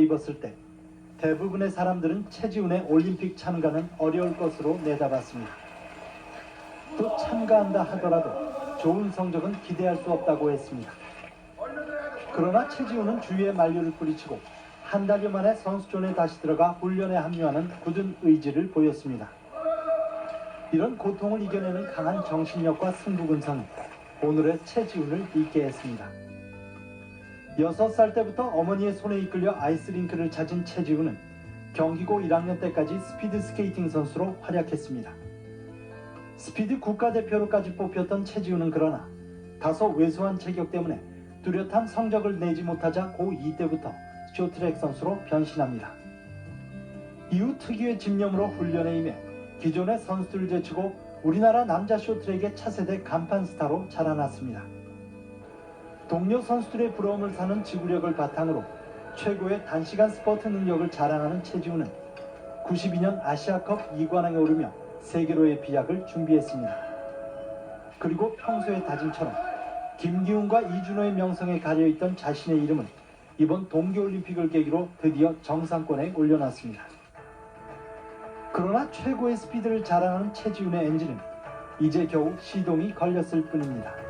입었을 때 대부분의 사람들은 최지훈의 올림픽 참가는 어려울 것으로 내다봤습니다. 또 참가한다 하더라도 좋은 성적은 기대할 수 없다고 했습니다. 그러나 최지훈은 주위에 만류를 뿌리치고 한 달여 만에 선수촌에 다시 들어가 훈련에 합류하는 굳은 의지를 보였습니다. 이런 고통을 이겨내는 강한 정신력과 승부근성이 오늘의 최지훈을 있게 했습니다. 6살 때부터 어머니의 손에 이끌려 아이스링크를 찾은 최지훈은 경기고 1학년 때까지 스피드 스케이팅 선수로 활약했습니다. 스피드 국가대표로까지 뽑혔던 최지훈은 그러나 다소 왜소한 체격 때문에 뚜렷한 성적을 내지 못하자 고2 때부터 쇼트랙 선수로 변신합니다. 이후 특유의 집념으로 훈련에 임해 기존의 선수들을 제치고 우리나라 남자 쇼트랙의 차세대 간판 스타로 자라났습니다. 동료 선수들의 부러움을 사는 지구력을 바탕으로 최고의 단시간 스포트 능력을 자랑하는 최지훈은 92년 아시아컵 2관왕에 오르며 세계로의 비약을 준비했습니다. 그리고 평소의 다짐처럼 김기훈과 이준호의 명성에 가려있던 자신의 이름을 이번 동계올림픽을 계기로 드디어 정상권에 올려놨습니다. 그러나 최고의 스피드를 자랑하는 최지훈의 엔진은 이제 겨우 시동이 걸렸을 뿐입니다.